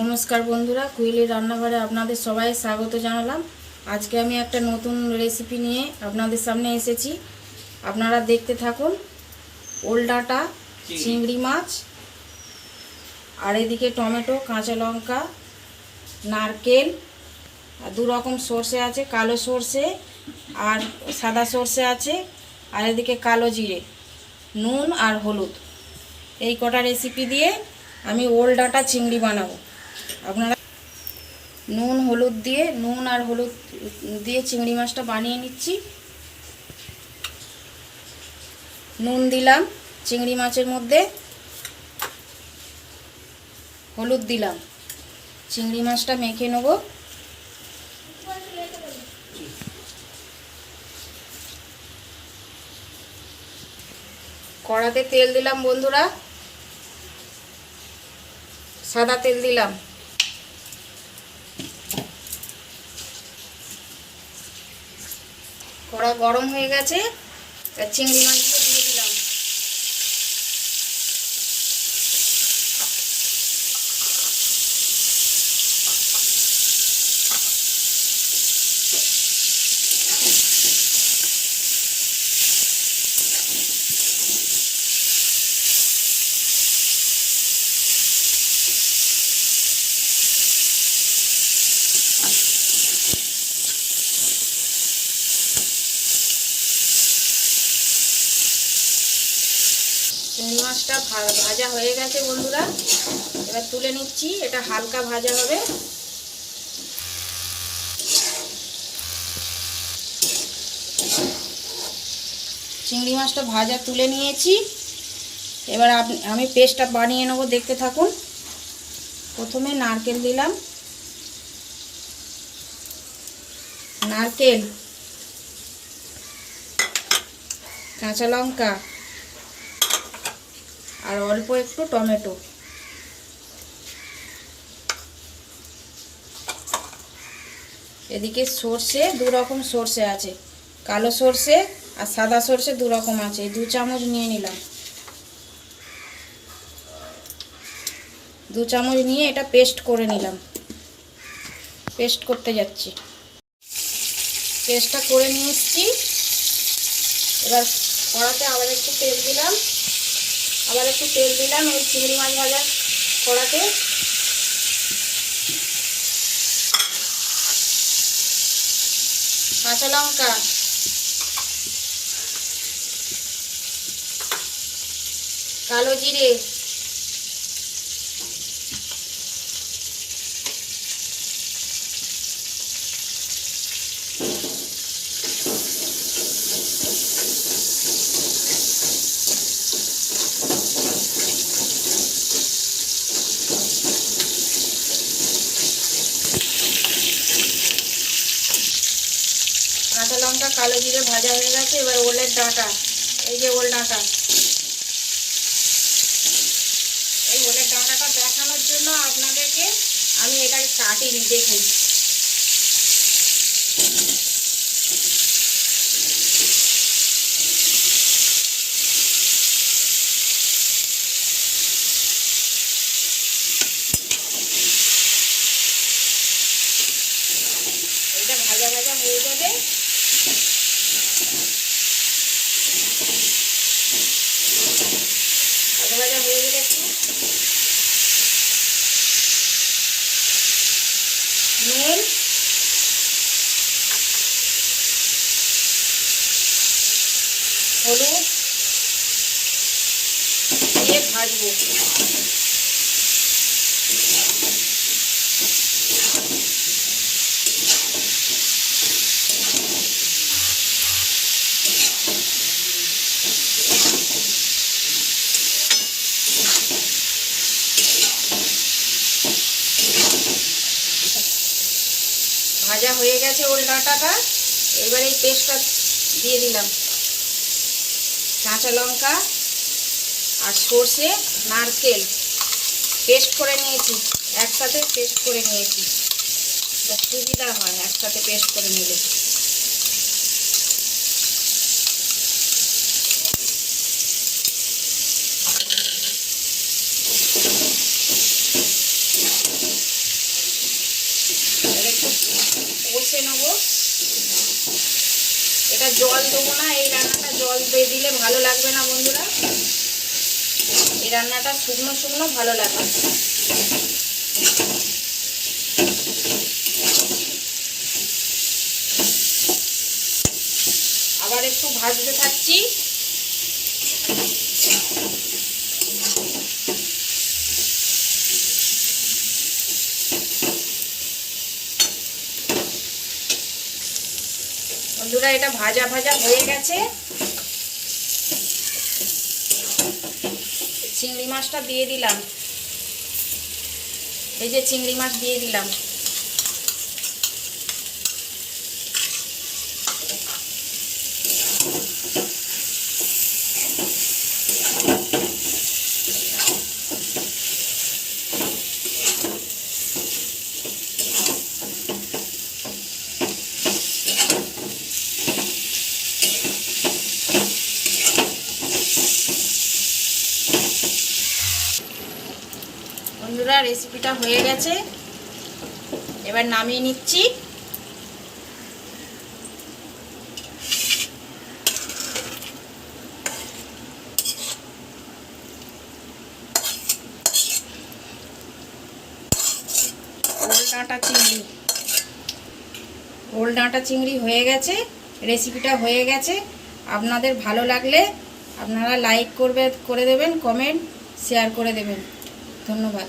নমস্কার বন্ধুরা কুইলির রান্নাঘরে আপনাদের সবাই স্বাগত জানালাম। আজকে আমি একটা নতুন রেসিপি নিয়ে আপনাদের সামনে এসেছি। আপনারা দেখতে থাকুন ওল ডাঁটা চিংড়ি মাছ আর এদিকে টমেটো কাঁচা লঙ্কা নারকেল আর দু রকম সর্ষে আছে কালো সর্ষে আর সাদা সর্ষে আছে আর এদিকে কালো জিরে নুন আর হলুদ। এই কটা রেসিপি দিয়ে আমি ওল ডাঁটা চিংড়ি বানাবো। আপনারা নুন, হলুদ দিয়ে, নুন আর হলুদ দিয়ে চিংড়ি মাছটা বানিয়ে নিচ্ছি। নুন দিলাম চিংড়ি মাছের মধ্যে, হলুদ দিলাম। চিংড়ি মাছটা মেখে নেব। কড়াতে তেল দিলাম বন্ধুরা। সাদা তেল দিলাম। কড়া গরম হয়ে গেছে চিংড়ি মাছগুলো দিয়ে দিলাম চিংড়ি মাছটা ভাজা হয়ে গেছে বন্ধুরা। এবার তুলে নিচ্ছি, এটা হালকা ভাজা হবে। চিংড়ি মাছটা ভাজা তুলে নিয়েছি। এবার আমি পেস্টটা বানিয়ে নেব, দেখতে থাকুন। প্রথমে নারকেল দিলাম। নারকেল, কাঁচা লঙ্কা আর অল্প একটু টমেটো। এদিকে সর্ষে দু রকম সর্ষে আছে। কালো সর্ষে আর সাদা সর্ষে দু রকম আছে দু চামচ নিয়ে নিলাম। দু চামচ নিয়ে এটা পেস্ট করে নিলাম। পেস্ট করতে যাচ্ছি। পেস্টটা করে নিয়ে এসছি। এবার কড়াতে আবার একটু তেল দিলাম। আবার একটু তেল দিলাম ওই চিংড়ি মাছ ভাজা কড়াতে। কাঁচা লঙ্কা। কালো জিরে কাঁচা লঙ্কা কালো জিরে ভাজা হয়ে গেছে, এবার ওলের ডাঁটা, এই যে ওল ডাঁটা। এই ওলের ডাঁটাটা দেখানোর জন্য আপনাদেরকে আমি এটাকে কাটিনি দেখুন এটা ভাজা ভাজা হয়ে যাবে ভাজা ভাজা নুন। হলুদ দিয়ে ভাজবো। ভাজা হয়ে গেছে ওল ডাঁটাটা এবার এই পেস্টটা দিয়ে দিলাম। কাঁচা লঙ্কা আর সর্ষে, নারকেল পেস্ট করে নিয়েছি। একসাথে পেস্ট করে নিয়েছি। সুবিধা হয়, একসাথে পেস্ট করে নিলে। এটা জল দেবো না, এই রান্নাটা জল দিলে ভালো লাগবে না বন্ধুরা। এই রান্নাটা শুকনো শুকনো ভালো লাগবে আবার একটু ভাজতে থাকছি। বন্ধুরা, এটা ভাজা ভাজা হয়ে গেছে। চিংড়ি মাছটা দিয়ে দিলাম। এই যে চিংড়ি মাছ দিয়ে দিলাম। বন্ধুরা রেসিপিটা হয়ে গেছে। এবার নামিয়ে নিচ্ছি। ডাঁটা চিংড়ি। ওল ডাঁটা চিংড়ি হয়ে গেছে রেসিপিটা হয়ে গেছে। আপনাদের ভালো লাগলে আপনারা লাইক করবে, করে দেবেন কমেন্ট শেয়ার করে দেবেন। ধন্যবাদ।